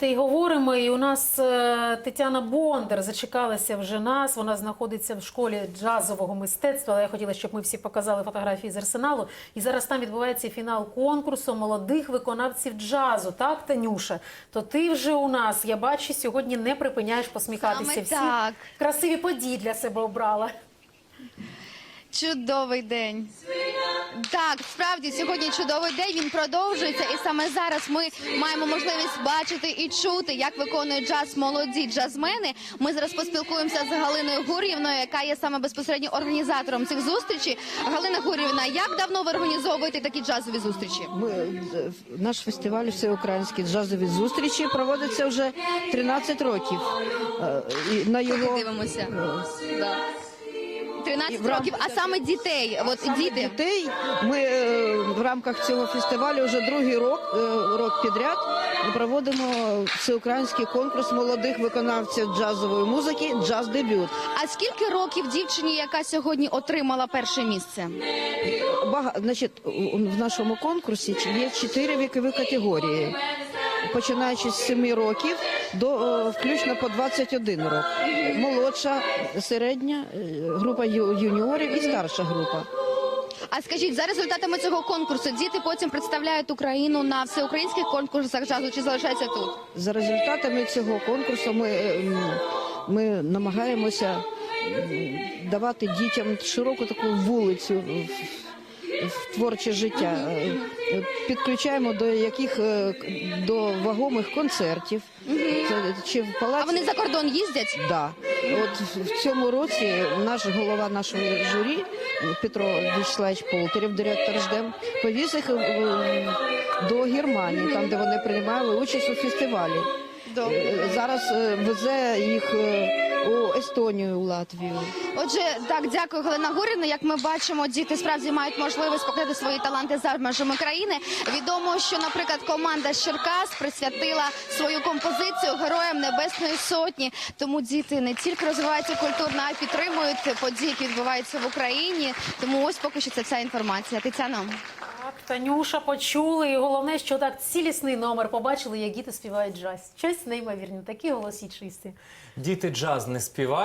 дітей говоримо. І у нас е, Тетяна Бондар зачекалася вже нас. Вона знаходиться в школі джазового мистецтва. Але я хотіла, щоб ми всі показали фотографії з арсеналу. І зараз там відбувається фінал конкурсу молодих виконавців джазу. Так, Танюша? То ти вже у нас, я бачу, сьогодні не припиняєш посміхатися. Саме Всі так. красиві події для себе обрала. Чудовий день. Так, справді сьогодні чудовий день. Він продовжується, і саме зараз ми маємо можливість бачити і чути, як виконують джаз молоді джазмени. Ми зараз поспілкуємося з Галиною Гур'євною, яка є саме безпосередньо організатором цих зустрічей. Галина Гур'євна, як давно ви організовуєте такі джазові зустрічі? Ми, е, наш фестиваль всеукраїнські джазові зустрічі проводиться вже 13 років. Е, І на його Дивимося. Да. І 13 років, а саме дітей, от діти. дітей ми е, в рамках цього фестивалю вже другий рок, е, рок підряд проводимо всеукраїнський конкурс молодих виконавців джазової музики Джаз дебют. А скільки років дівчині, яка сьогодні отримала перше місце? Бага, значить, у- в нашому конкурсі є чотири вікові категорії, починаючи з 7 років до е, включно по 21 рок. Молодша, середня е, група ю- юніорів і старша група. А скажіть, за результатами цього конкурсу діти потім представляють Україну на всеукраїнських конкурсах джазу чи залишаються тут? За результатами цього конкурсу ми, е, м, ми намагаємося м, давати дітям широку таку вулицю в, в творче життя. Е, е, Підключаємо до яких е, до вагомих концертів. Це чи в А палаці. вони за кордон їздять? Да. От в цьому році наш голова нашого журі Петро Вячеславович Полтарєв, директор ЖДЕМ, повіз їх е, до Германії, там де вони приймали участь у фестивалі. Е, Зараз е, везе їх е, у Естонію, у Латвію. Отже, так, дякую, Галина Гурівна. Як ми бачимо, діти справді мають можливість показати свої таланти за межами країни. Відомо, що, наприклад, команда з Черкас присвятила свою композицію героям Небесної Сотні. Тому діти не тільки розвиваються культурно, а й підтримують події, які відбуваються в Україні. Тому ось поки що це вся інформація. Тетяна. Танюша почули. І головне, що так цілісний номер побачили, як діти співають джаз. Щось неймовірне, такі голосі чисті. Діти джаз не співають.